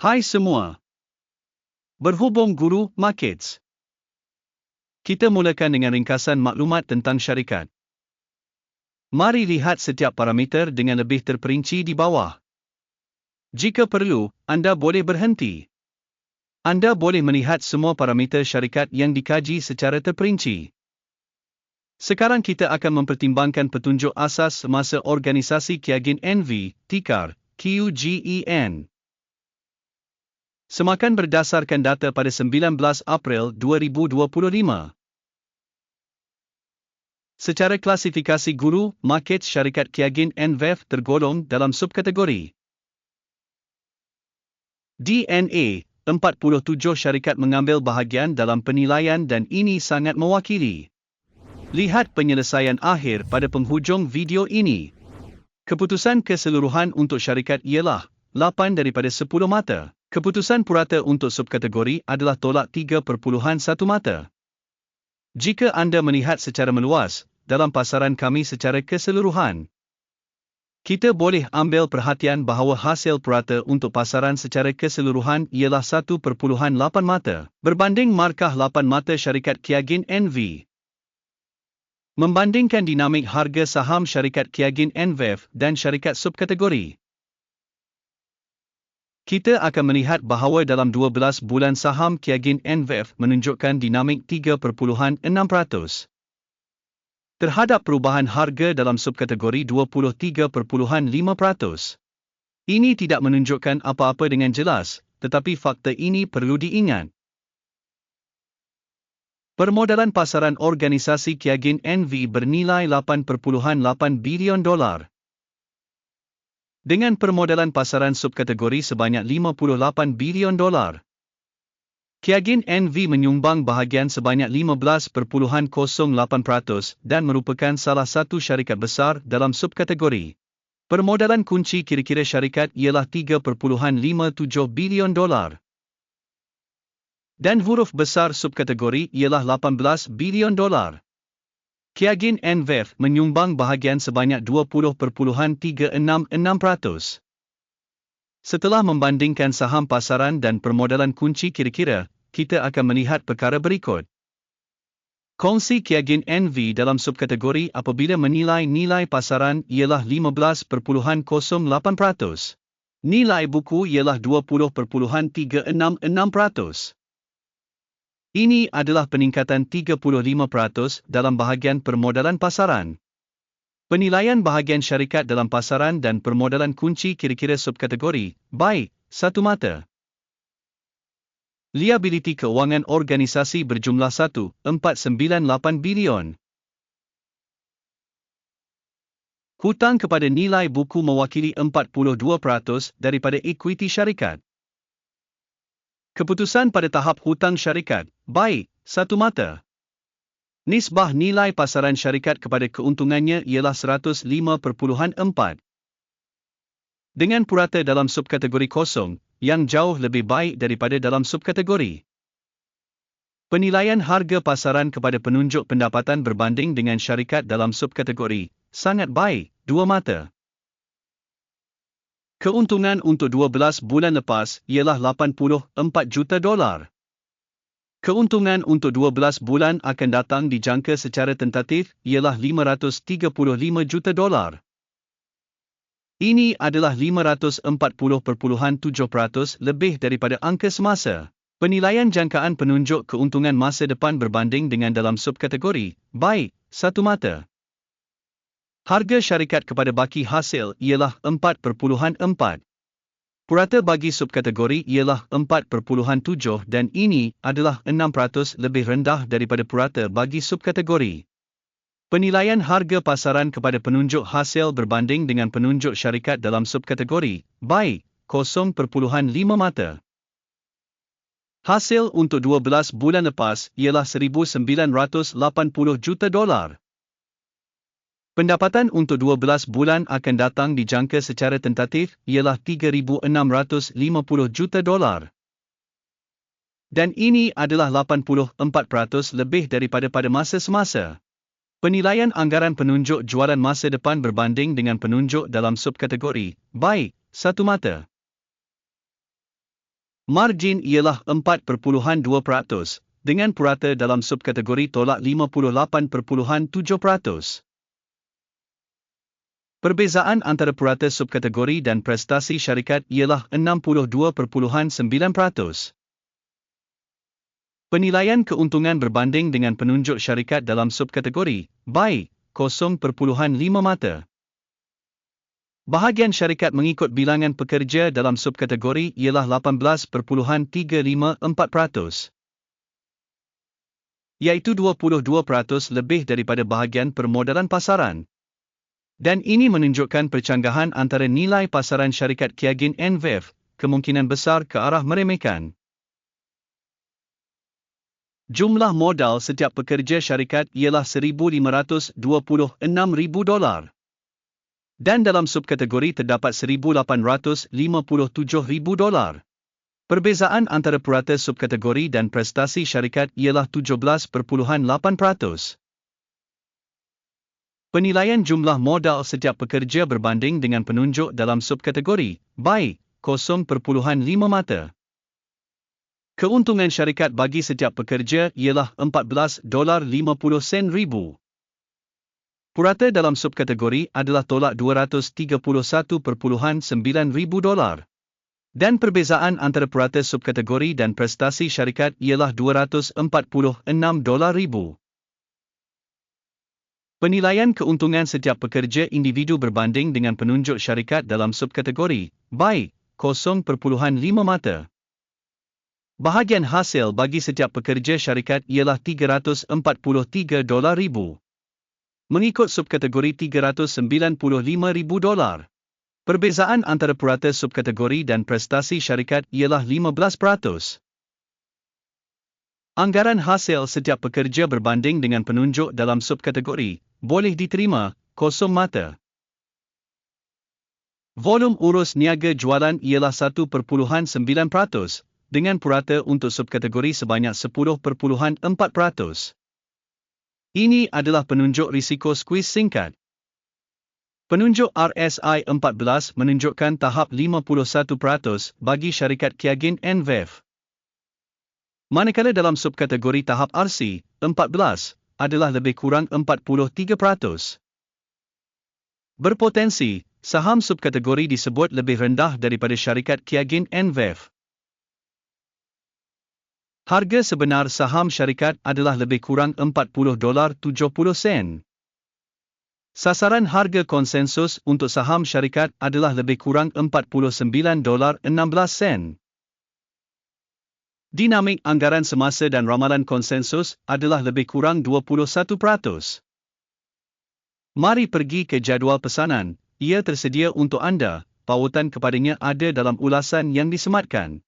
Hai semua. Berhubung Guru Markets. Kita mulakan dengan ringkasan maklumat tentang syarikat. Mari lihat setiap parameter dengan lebih terperinci di bawah. Jika perlu, anda boleh berhenti. Anda boleh melihat semua parameter syarikat yang dikaji secara terperinci. Sekarang kita akan mempertimbangkan petunjuk asas semasa organisasi Kiagin NV, TIKAR, QGEN. Semakan berdasarkan data pada 19 April 2025. Secara klasifikasi guru, market syarikat Kiagin NVF tergolong dalam subkategori. DNA, 47 syarikat mengambil bahagian dalam penilaian dan ini sangat mewakili. Lihat penyelesaian akhir pada penghujung video ini. Keputusan keseluruhan untuk syarikat ialah 8 daripada 10 mata. Keputusan purata untuk subkategori adalah tolak 3.1 mata. Jika anda melihat secara meluas, dalam pasaran kami secara keseluruhan, kita boleh ambil perhatian bahawa hasil purata untuk pasaran secara keseluruhan ialah 1.8 mata, berbanding markah 8 mata syarikat Kiagin NV. Membandingkan dinamik harga saham syarikat Kiagin NVF dan syarikat subkategori. Kita akan melihat bahawa dalam 12 bulan saham Kiagin NVF menunjukkan dinamik 3.6%. Terhadap perubahan harga dalam subkategori 23.5%. Ini tidak menunjukkan apa-apa dengan jelas, tetapi fakta ini perlu diingat. Permodalan pasaran organisasi Kiagin NV bernilai 8.8 bilion dolar. Dengan permodalan pasaran subkategori sebanyak 58 bilion dolar. Kiagin NV menyumbang bahagian sebanyak 15.08% dan merupakan salah satu syarikat besar dalam subkategori. Permodalan kunci kira-kira syarikat ialah 3.57 bilion dolar dan huruf besar subkategori ialah 18 bilion dolar. Kiagin NVF menyumbang bahagian sebanyak 20.366%. Setelah membandingkan saham pasaran dan permodalan kunci kira-kira, kita akan melihat perkara berikut. Kongsi Kiagin NV dalam subkategori apabila menilai nilai pasaran ialah 15.08%. Nilai buku ialah 20.366%. Ini adalah peningkatan 35% dalam bahagian permodalan pasaran. Penilaian bahagian syarikat dalam pasaran dan permodalan kunci kira-kira subkategori, baik, satu mata. Liability keuangan organisasi berjumlah 1.498 bilion. Hutang kepada nilai buku mewakili 42% daripada ekuiti syarikat. Keputusan pada tahap hutang syarikat, baik, satu mata. Nisbah nilai pasaran syarikat kepada keuntungannya ialah 105.4. Dengan purata dalam subkategori kosong, yang jauh lebih baik daripada dalam subkategori. Penilaian harga pasaran kepada penunjuk pendapatan berbanding dengan syarikat dalam subkategori, sangat baik, dua mata. Keuntungan untuk 12 bulan lepas ialah 84 juta dolar. Keuntungan untuk 12 bulan akan datang dijangka secara tentatif ialah 535 juta dolar. Ini adalah 540.7% lebih daripada angka semasa. Penilaian jangkaan penunjuk keuntungan masa depan berbanding dengan dalam subkategori, baik, satu mata. Harga syarikat kepada baki hasil ialah 4.4. Purata bagi subkategori ialah 4.7 dan ini adalah 6% lebih rendah daripada purata bagi subkategori. Penilaian harga pasaran kepada penunjuk hasil berbanding dengan penunjuk syarikat dalam subkategori, baik, 0.5 mata. Hasil untuk 12 bulan lepas ialah 1,980 juta dolar. Pendapatan untuk 12 bulan akan datang dijangka secara tentatif ialah 3,650 juta dolar. Dan ini adalah 84% lebih daripada pada masa semasa. Penilaian anggaran penunjuk jualan masa depan berbanding dengan penunjuk dalam subkategori, baik, satu mata. Margin ialah 4.2% dengan purata dalam subkategori tolak 58.7%. Perbezaan antara purata subkategori dan prestasi syarikat ialah 62.9%. Penilaian keuntungan berbanding dengan penunjuk syarikat dalam subkategori, baik, 0.5 mata. Bahagian syarikat mengikut bilangan pekerja dalam subkategori ialah 18.354%. Iaitu 22% lebih daripada bahagian permodalan pasaran. Dan ini menunjukkan percanggahan antara nilai pasaran syarikat Kiagin NVF, kemungkinan besar ke arah meremehkan. Jumlah modal setiap pekerja syarikat ialah 1,526,000 dolar. Dan dalam subkategori terdapat 1,857,000 dolar. Perbezaan antara purata subkategori dan prestasi syarikat ialah 17.8%. Penilaian jumlah modal setiap pekerja berbanding dengan penunjuk dalam subkategori, baik, 0.5 mata. Keuntungan syarikat bagi setiap pekerja ialah 14 dolar 50 sen ribu. Purata dalam subkategori adalah tolak 231.9 ribu dolar. Dan perbezaan antara purata subkategori dan prestasi syarikat ialah 246 dolar ribu. Penilaian keuntungan setiap pekerja individu berbanding dengan penunjuk syarikat dalam subkategori, baik, 0.5 mata. Bahagian hasil bagi setiap pekerja syarikat ialah 343 dolar ribu. Mengikut subkategori 395 ribu dolar. Perbezaan antara purata subkategori dan prestasi syarikat ialah 15%. Anggaran hasil setiap pekerja berbanding dengan penunjuk dalam subkategori, boleh diterima, kosong mata. Volum urus niaga jualan ialah 1.9%, dengan purata untuk subkategori sebanyak 10.4%. Ini adalah penunjuk risiko skuis singkat. Penunjuk RSI 14 menunjukkan tahap 51% bagi syarikat Kiagin NVF. Manakala dalam subkategori tahap RC 14, adalah lebih kurang 43%. Berpotensi, saham subkategori disebut lebih rendah daripada syarikat Kiagin NVF. Harga sebenar saham syarikat adalah lebih kurang 40 dolar 70 sen. Sasaran harga konsensus untuk saham syarikat adalah lebih kurang 49 dolar 16 sen. Dinamik anggaran semasa dan ramalan konsensus adalah lebih kurang 21%. Mari pergi ke jadual pesanan, ia tersedia untuk anda, pautan kepadanya ada dalam ulasan yang disematkan.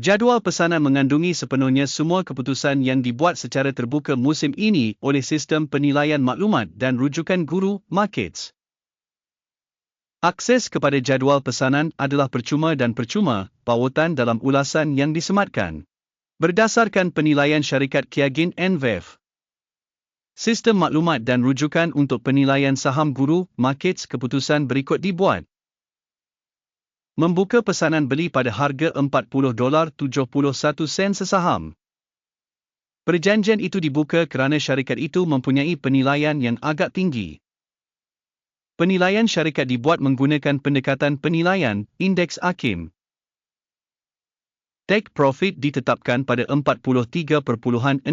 Jadual pesanan mengandungi sepenuhnya semua keputusan yang dibuat secara terbuka musim ini oleh sistem penilaian maklumat dan rujukan guru markets. Akses kepada jadual pesanan adalah percuma dan percuma, pautan dalam ulasan yang disematkan. Berdasarkan penilaian syarikat Kiagin NVF. Sistem maklumat dan rujukan untuk penilaian saham guru, markets keputusan berikut dibuat. Membuka pesanan beli pada harga 40 dolar 71 sen sesaham. Perjanjian itu dibuka kerana syarikat itu mempunyai penilaian yang agak tinggi. Penilaian syarikat dibuat menggunakan pendekatan penilaian, indeks AKIM. Take profit ditetapkan pada 43.64.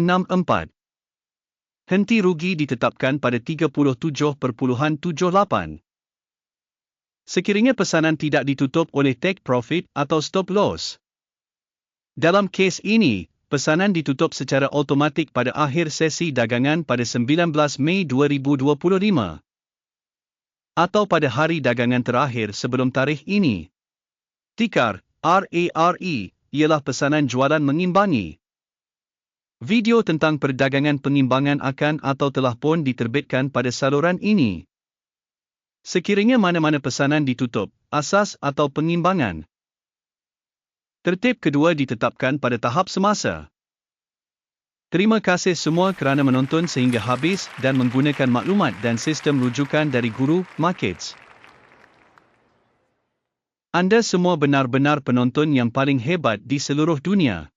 Henti rugi ditetapkan pada 37.78. Sekiranya pesanan tidak ditutup oleh take profit atau stop loss. Dalam kes ini, pesanan ditutup secara automatik pada akhir sesi dagangan pada 19 Mei 2025 atau pada hari dagangan terakhir sebelum tarikh ini. Tikar RARE ialah pesanan jualan mengimbangi. Video tentang perdagangan pengimbangan akan atau telah pun diterbitkan pada saluran ini. Sekiranya mana-mana pesanan ditutup, asas atau pengimbangan. Tertib kedua ditetapkan pada tahap semasa. Terima kasih semua kerana menonton sehingga habis dan menggunakan maklumat dan sistem rujukan dari Guru Markets. Anda semua benar-benar penonton yang paling hebat di seluruh dunia.